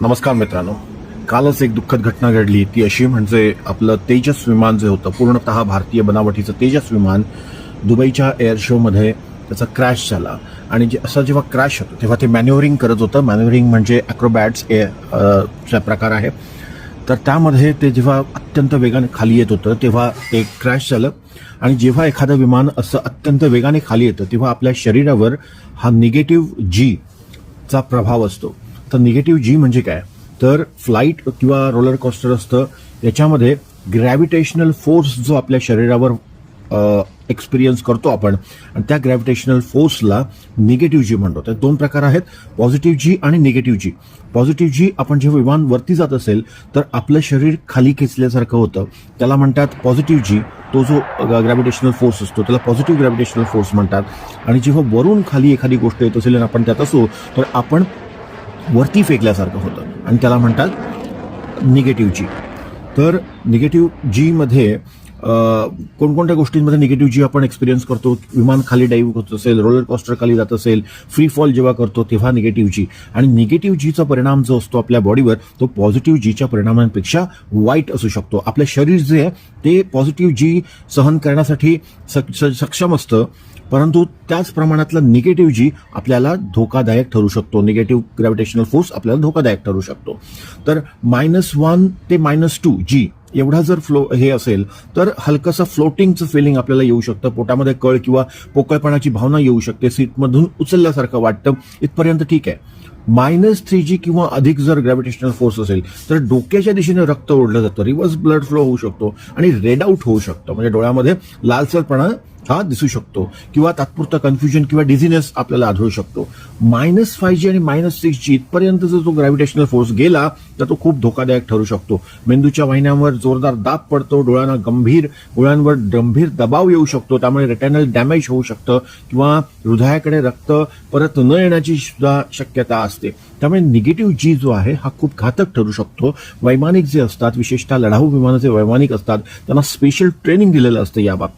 नमस्कार मित्रांनो. कालच एक दुःखद घटना घडली. ती अशी म्हणजे आपलं तेजस विमान जे होतं पूर्णतः भारतीय बनावटीचं तेजस विमान दुबईच्या एअर शोमध्ये त्याचा क्रॅश झाला. आणि जे असा जेव्हा क्रॅश होतो तेव्हा ते मॅन्युअरिंग करत होतं. मॅन्युअरिंग म्हणजे ॲक्रोबॅट्स चा प्रकार आहे. तर त्यामध्ये ते जेव्हा अत्यंत वेगाने खाली येत होतं तेव्हा ते क्रॅश झालं. आणि जेव्हा एखादं विमान असं अत्यंत वेगाने खाली येतं तेव्हा आपल्या शरीरावर हा निगेटिव्ह जी चा प्रभाव असतो. तर निगेटिव्ह जी म्हणजे काय? तर फ्लाईट किंवा रोलर कॉस्टर असतं याच्यामध्ये ग्रॅव्हिटेशनल फोर्स जो आपल्या शरीरावर एक्सपिरियन्स करतो आपण आणि त्या ग्रॅव्हिटेशनल फोर्सला निगेटिव्ह जी म्हणतो. तर दोन प्रकार आहेत पॉझिटिव्ह जी आणि निगेटिव्ह जी. पॉझिटिव्ह जी आपण जेव्हा विमान वरती जात असेल तर आपलं शरीर खाली खेचल्यासारखं होतं. त्याला म्हणतात पॉझिटिव्ह जी तो जो ग्रॅव्हिटेशनल फोर्स असतो त्याला पॉझिटिव्ह ग्रॅव्हिटेशनल फोर्स म्हणतात. आणि जेव्हा वरून खाली एखादी गोष्ट येत असेल आणि आपण त्यात असू तर आपण वरती फेकल्यासारखं होतं. आणि त्याला म्हणतात निगेटिव्ह जी तर निगेटिव्ह जीमध्ये कोणकोणत्या गोष्टींमध्ये निगेटिव्ह जी आपण एक्सपिरियन्स करतो विमान खाली डाईव्ह होत असेल रोलर कॉस्टर खाली जात असेल फ्री फॉल जेव्हा करतो तेव्हा निगेटिव्ह जी आणि निगेटिव्ह जीचा परिणाम जो असतो आपल्या बॉडीवर तो पॉझिटिव्ह जीच्या परिणामांपेक्षा वाईट असू शकतो. आपलं शरीर जे आहे ते पॉझिटिव्ह जी सहन करण्यासाठी सक- स- सक्षम असतं. परंतु त्याच प्रमाणातलं निगेटिव्ह जी आपल्याला धोकादायक ठरू शकतो. निगेटिव्ह ग्रॅव्हिटेशनल फोर्स आपल्याला धोकादायक ठरू शकतो. तर मायनस वन ते मायनस टू जी एवढा जर फ्लो हे असेल तर हलकंसं फ्लोटिंगचं फिलिंग आपल्याला येऊ शकतं. पोटामध्ये कळ किंवा पोकळपणाची भावना येऊ शकते. सीटमधून उचलल्यासारखं वाटतं. इथपर्यंत ठीक आहे. मायनस थ्री जी किंवा अधिक जर ग्रॅव्हिटेशनल फोर्स असेल तर डोक्याच्या दिशेने रक्त ओढलं जातं. रिव्हर्स ब्लड फ्लो होऊ शकतो आणि रेड आऊट होऊ शकतं. म्हणजे डोळ्यामध्ये लालसरपणा हा दिसू शकतो. किंवा तात्पुरतं कन्फ्युजन किंवा डिझिनेस आपल्याला आढळू शकतो. मायनस फाय जी आणि मायनस सिक्स जी इथपर्यंत जर तो ग्रॅव्हिटेशनल फोर्स गेला तर तो खूप धोकादायक ठरू शकतो. मेंदूच्या वाहिन्यांवर जोरदार दाब पडतो डोळ्यांना गंभीर डोळ्यांवर गंभीर दबाव येऊ शकतो त्यामुळे रेटॅनल डॅमेज होऊ शकतं किंवा हृदयाकडे रक्त परत न येण्याची सुद्धा शक्यता असते. त्यामुळे निगेटिव्ह जी जो आहे हा खूप घातक ठरू शकतो. वैमानिक जे असतात विशेषतः लढाऊ विमानाचे वैमानिक असतात त्यांना स्पेशल ट्रेनिंग दिलेलं असतं या बाबतीत.